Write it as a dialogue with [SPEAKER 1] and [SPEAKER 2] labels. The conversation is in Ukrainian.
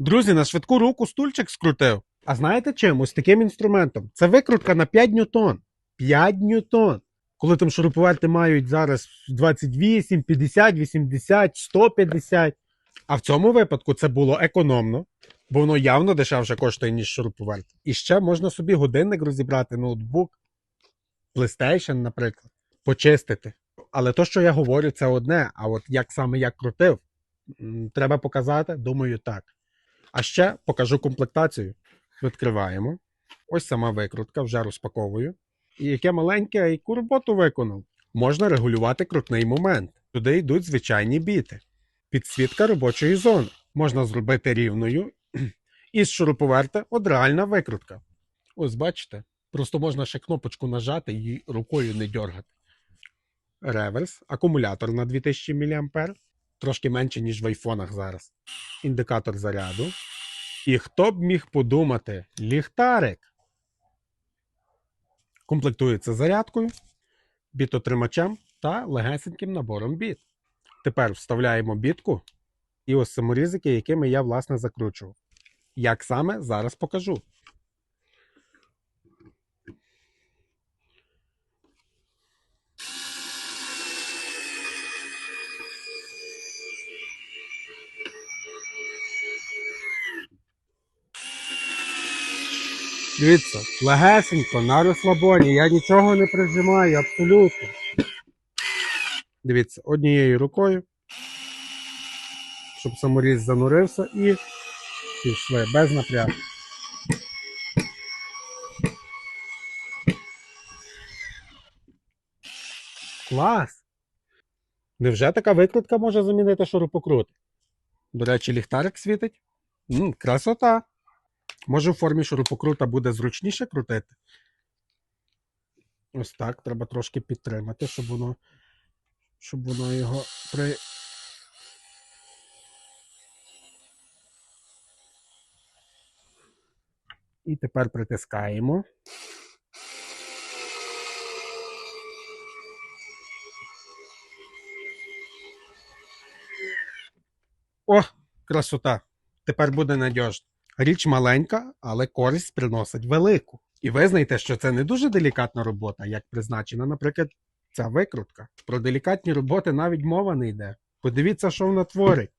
[SPEAKER 1] Друзі, на швидку руку стульчик скрутив. А знаєте чим? Ось таким інструментом. Це викрутка на 5 ньютон. 5 ньютон. Коли там шуруповерти мають зараз 28, 50, 80, 150. А в цьому випадку це було економно, бо воно явно дешевше коштує, ніж шуруповерт. І ще можна собі годинник розібрати, ноутбук, PlayStation, наприклад, почистити. Але то, що я говорю, це одне. А от як саме я крутив, треба показати, думаю, так. А ще покажу комплектацію. Відкриваємо. Ось сама викрутка, вже розпаковую. І яке маленьке, яку роботу виконав. Можна регулювати крутний момент. Туди йдуть звичайні біти. Підсвітка робочої зони. Можна зробити рівною. І з шуруповерта от реальна викрутка. Ось бачите, просто можна ще кнопочку нажати і рукою не дергати. Реверс, акумулятор на 2000 мА, трошки менше, ніж в айфонах зараз. Індикатор заряду. І хто б міг подумати, ліхтарик. Комплектується зарядкою, бітотримачем та легесеньким набором біт. Тепер вставляємо бітку і ось саморізики, якими я власне закручував. Як саме зараз покажу. Дивіться, легесенько, на розслабоні, я нічого не прижимаю, абсолютно. Дивіться, однією рукою, щоб саморіз занурився і пішли без напрягу. Клас! Невже така викрутка може замінити шурупокрут? До речі, ліхтарик світить? М, красота! Може, в формі шурупокрута буде зручніше крутити? Ось так, треба трошки підтримати, щоб воно, щоб воно його при. І тепер притискаємо. О, красота! Тепер буде надіжно. Річ маленька, але користь приносить велику. І визнайте, що це не дуже делікатна робота, як призначена, наприклад, ця викрутка. Про делікатні роботи навіть мова не йде. Подивіться, що вона творить.